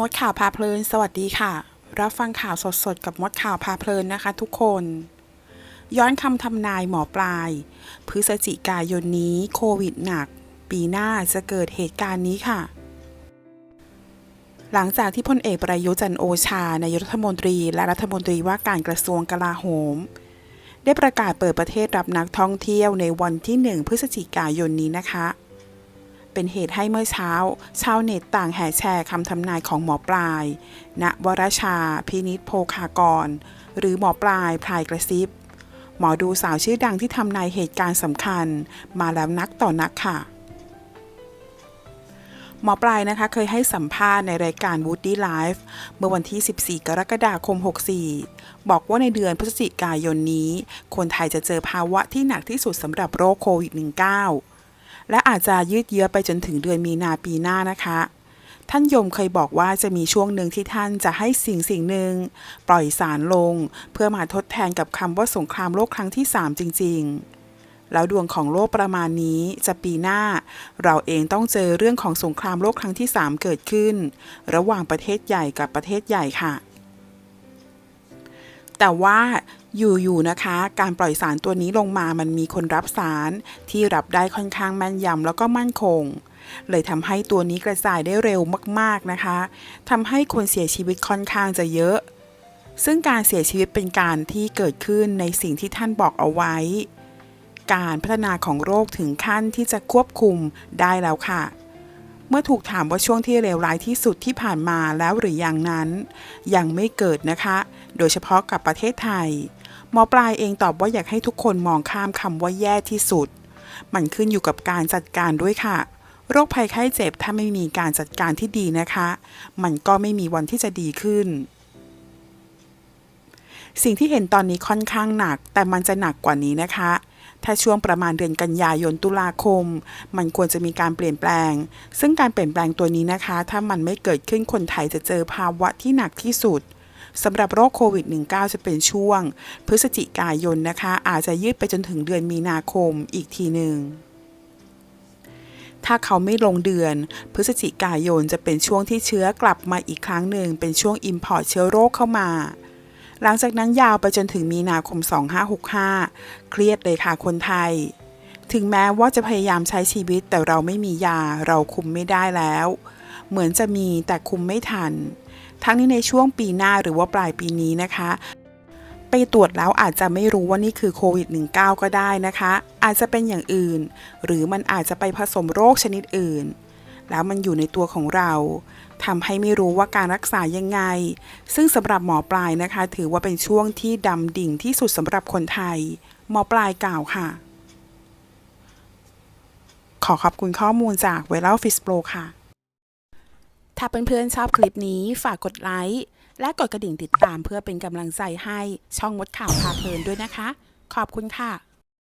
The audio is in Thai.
มดข่าวพาเพลิน สวัสดีค่ะ รับฟังข่าวสดๆ กับมดข่าวพาเพลินนะคะ ทุกคน ย้อนคำทำนายหมอปลาย พฤศจิกายนนี้โควิดหนัก ปีหน้าจะเกิดเหตุการณ์นี้ค่ะ หลังจากที่พลเอกประยุจันโอชานายรัฐมนตรี และรัฐมนตรีว่าการกระทรวงกลาโหม ได้ประกาศเปิดประเทศรับนักท่องเที่ยวในวันที่ 1 พฤศจิกายนนี้นะคะ เป็นเหตุให้เมื่อเช้า ชาวเน็ตต่างแห่แชร์คำทำนายของหมอปลาย ณวรชา พินิษโพคากร หรือหมอปลายพลายกระซิบ หมอดูสาวชื่อดังที่ทำนายเหตุการณ์สำคัญ มาแล้วนักต่อนักค่ะหมอปลายนะคะเคยให้สัมภาษณ์ในรายการ Woody Live เมื่อวันที่ 14 กรกฎาคม 64 บอกว่าในเดือนพฤศจิกายนนี้ คนไทยจะเจอภาวะที่หนักที่สุดสำหรับโรคโควิด -19 และอาจจะยืดเยื้อไปจนถึงเดือนมีนาปีหน้านะคะ ท่านยมเคยบอกว่าจะมีช่วงหนึ่งที่ท่านจะให้สิ่งสิ่งหนึ่ง ปล่อยสารลง เพื่อมาทดแทนกับคำว่าสงครามโลกครั้งที่ 3 จริง ๆแล้วดวงของโลกประมาณนี้จะปีหน้า เราเองต้องเจอเรื่องของสงครามโลกครั้งที่ 3 เกิดขึ้น ระหว่างประเทศใหญ่กับประเทศใหญ่ค่ะ แต่ว่าอยู่ๆนะคะ การปล่อยสารตัวนี้ลงมามันมีคนรับสารที่รับได้ค่อนข้างแม่นยำแล้วก็มั่นคง เลยทำให้ตัวนี้กระจายได้เร็วมากๆนะคะทำให้คนเสียชีวิตค่อนข้างจะเยอะ ซึ่งการเสียชีวิตเป็นการที่เกิดขึ้นในสิ่งที่ท่านบอกเอาไว้ การพัฒนาของโรคถึงขั้นที่จะควบคุมได้แล้วค่ะ เมื่อถูกถามว่าช่วงที่เลวร้ายที่สุดที่ผ่านมาแล้วหรือยังนั้น ยังไม่เกิดนะคะ โดยเฉพาะกับประเทศไทย หมอปลายเองตอบว่าอยากให้ทุกคนมองข้ามคำว่าแย่ที่สุด มันขึ้นอยู่กับการจัดการด้วยค่ะ โรคภัยไข้เจ็บถ้าไม่มีการจัดการที่ดีนะคะ มันก็ไม่มีวันที่จะดีขึ้น สิ่งที่เห็นตอนนี้ค่อนข้างหนัก แต่มันจะหนักกว่านี้นะคะ ถ้าช่วงประมาณเดือนกันยายนตุลาคม มันควรจะมีการเปลี่ยนแปลง ซึ่งการเปลี่ยนแปลงตัวนี้นะคะ ถ้ามันไม่เกิดขึ้นคนไทยจะเจอภาวะที่หนักที่สุดสำหรับโรคโควิด -19 จะเป็นช่วง พฤศจิกายนนะคะ อาจจะยืดไปจนถึงเดือนมีนาคมอีกทีหนึ่งถ้าเขาไม่ลงเดือน พฤศจิกายนจะเป็นช่วงที่เชื้อกลับมาอีกครั้งหนึ่ง เป็นช่วง Import เชื้อโรคเข้ามา หลังจากนั้นยาวไปจนถึงมีนาคม 2565 เครียดเลยค่ะคนไทย ถึงแม้ว่าจะพยายามใช้ชีวิตแต่เราไม่มียาเราคุมไม่ได้แล้ว เหมือนจะมีแต่คุมไม่ทัน ทั้งนี้ในช่วงปีหน้าหรือว่าปลายปีนี้นะคะ ไปตรวจแล้วอาจจะไม่รู้ว่านี่คือโควิด -19 ก็ได้นะคะ อาจจะเป็นอย่างอื่น หรือมันอาจจะไปผสมโรคชนิดอื่น แล้วมันอยู่ในตัวของเราทำให้ไม่รู้ว่าการรักษายังไง ซึ่งสำหรับหมอปลายนะคะ ถือว่าเป็นช่วงที่ดำดิ่งที่สุดสำหรับคนไทย หมอปลายกล่าวค่ะ ขอขอบคุณข้อมูลจากเวลาฟิสโปรค่ะ ถ้าเพื่อนๆชอบคลิปนี้ฝากกดไลค์และกดกระดิ่งติดตามเพื่อเป็นกำลังใจให้ช่องมดข่าวพาเพลินด้วยนะคะ ขอบคุณค่ะ